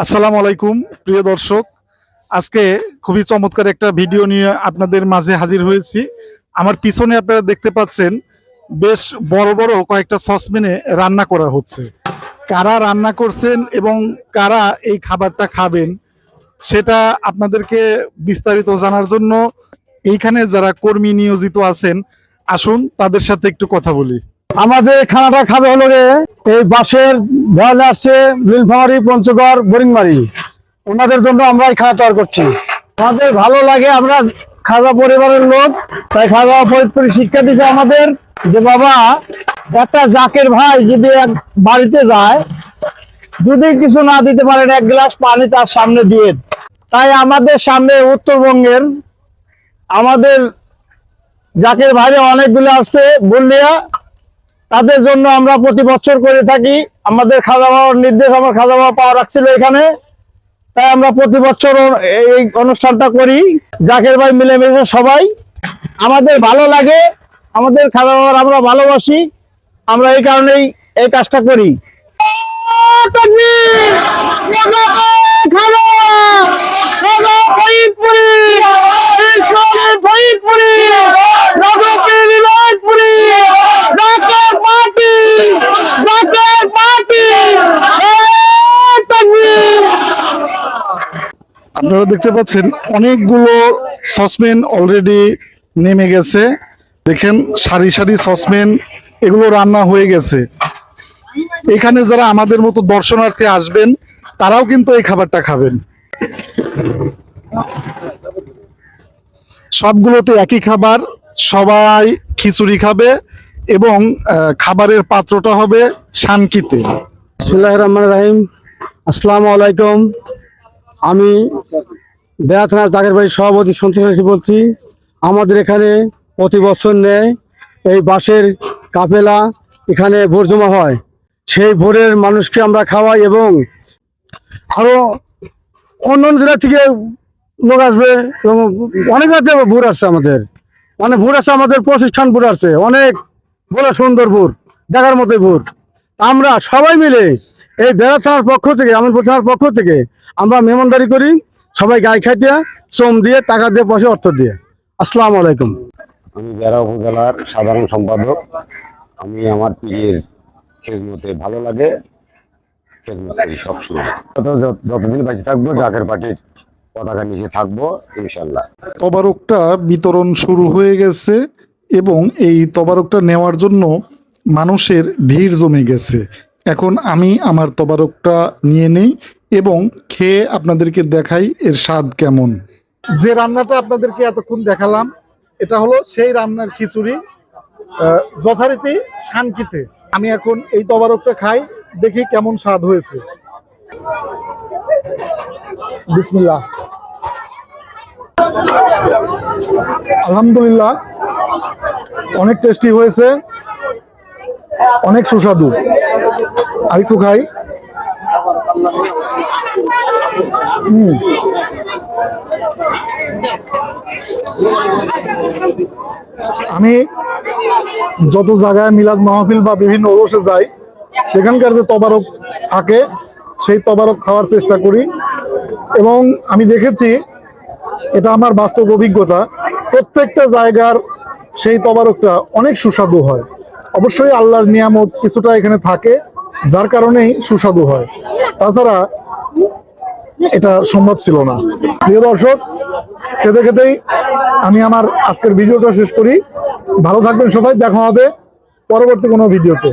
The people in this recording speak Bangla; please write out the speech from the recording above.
আসসালামু আলাইকুম, প্রিয় দর্শক। আজকে খুবই চমৎকার একটা ভিডিও নিয়ে আপনাদের মাঝে হাজির হয়েছি। আমার পিছনে আপনারা দেখতে পাচ্ছেন, বেশ বড় বড় কয়েকটা সসপ্যানে রান্না করা হচ্ছে। কারা রান্না করছেন এবং কারা এই খাবারটা খাবেন, সেটা আপনাদেরকে বিস্তারিত জানার জন্য এইখানে যারা কর্মী নিয়োজিত আছেন, আসুন তাদের সাথে একটু কথা বলি। আমাদের খানাটা খাবে হলো রে, এই বাসের ভয় আসছে নীলফামারি, পঞ্চগড়, বোরিংমারি। ওনাদের জন্য আমরা এই খাওয়া তৈরি করছি। আমাদের ভালো লাগে, আমরা খাওয়া পরিবারের লোক, তাই খাওয়া ফরিদপুরি শিক্ষা দিচ্ছে আমাদের যে, বাবা, একটা জাকের ভাই যদি এক বাড়িতে যায়, যদি কিছু না দিতে পারেন, এক গ্লাস পানি তার সামনে দিয়ে তাই আমাদের সামনে উত্তরবঙ্গের আমাদের জাকের ভাইরে অনেকগুলো আসছে, বললিয়া তাদের জন্য আমরা প্রতি বছর করে থাকি। আমাদের খাওয়া দাওয়ার নির্দেশ, আমার খাওয়া দাওয়া পাওয়া রাখছিল এখানে। তাই আমরা প্রতি বছর এই অনুষ্ঠানটা করি। জাকের ভাই মিলেমিশে সবাই। আমাদের ভালো লাগে, আমাদের খাওয়া দাওয়ার আমরা ভালোবাসি। আমরা এই কারণেই এই কাজটা করি। আপনারা দেখতে পাচ্ছেন, অনেকগুলো সসপেন অলরেডি নেমে গেছে। দেখেন, সারি সারি সসপেন এগুলো রান্না হয়ে গেছে। এখানে যারা আমাদের মতো দর্শনার্থী আসবেন, তারাও কিন্তু এই খাবারটা খাবেন। সবগুলোতে একই খাবার, সবাই খিচুড়ি খাবে এবং খাবারের পাত্রটা হবে শানকিতে। রহমান রাহিম। আসসালামু আলাইকুম। আমি বেড়া জাগের বাড়ির সভাপতি সন্তোষ বলছি, আমাদের এখানে প্রতি বছর নেয় এই বাসের কাপেলা এখানে ভোর জমা হয়। সেই ভোরের মানুষকে আমরা খাওয়াই এবং আরও অন্য অন্য জেলা থেকে লোক আসবে এবং অনেক রাতে ভোর আসছে আমাদের। মানে ভোর আসছে আমাদের প্রশিক্ষণ ভোর আসছে, অনেক বলে সুন্দর ভোর দেখার মতোই ভোর। আমরা সবাই মিলে এই বেড়া থানার পক্ষ থেকে আমিরপুর থানার পক্ষ থেকে আমরা মেহমানদারি করি সবাই গায়ে খাটিয়া শ্রম দিয়ে টাকা দিয়ে পয়সা অর্থ দিয়ে। আসসালামু আলাইকুম। আমি বেড়া উপজেলার সাধারণ সম্পাদক। আমি আমার পীরের খেজমতে ভালো লাগে খেজমত সবসময় যতদিন বেঁচে থাকব জাকের পার্টির পতাকা নিচে থাকব ইনশাল্লাহ তবারকটা বিতরণ শুরু হয়ে গেছে এবং এই তবারকটা নেওয়ার জন্য মানুষের ভিড় জমে গেছে। এখন আমি আমার তবারকটা নিয়ে নেই এবং খেয়ে আপনাদেরকে দেখাই এর স্বাদ কেমন। যে রান্নাটা আপনাদেরকে এতক্ষণ দেখালাম, এটা হলো সেই রান্নার খিচুড়ি যথারীতি শান্তিতে আমি এখন এই তবারকটা খাই, দেখি কেমন স্বাদ হয়েছে। আলহামদুলিল্লাহ, অনেক টেস্টি হয়েছে। অনেক সুস্বাদু। আরেকটু খাই। হুম। আমি যত জায়গায় মিলাদ মাহফিল বা বিভিন্ন ওরসে যাই, সেখানকার যে তবারক থাকে, সেই তবারক খাওয়ার চেষ্টা করি। এবং আমি দেখেছি, এটা আমার বাস্তব অভিজ্ঞতা, প্রত্যেকটা জায়গার সেই তবারকটা অনেক সুস্বাদু হয়। অবশ্যই আল্লাহর নিয়ামত কিছুটা এখানে থাকে, যার কারণেই সুস্বাদু হয়। তাছাড়া এটা সম্ভব ছিল না। প্রিয় দর্শক, খেতে খেতেই আমি আমার আজকের ভিডিওটা শেষ করি। ভালো থাকবেন সবাই, দেখা হবে পরবর্তী কোনো ভিডিওতে।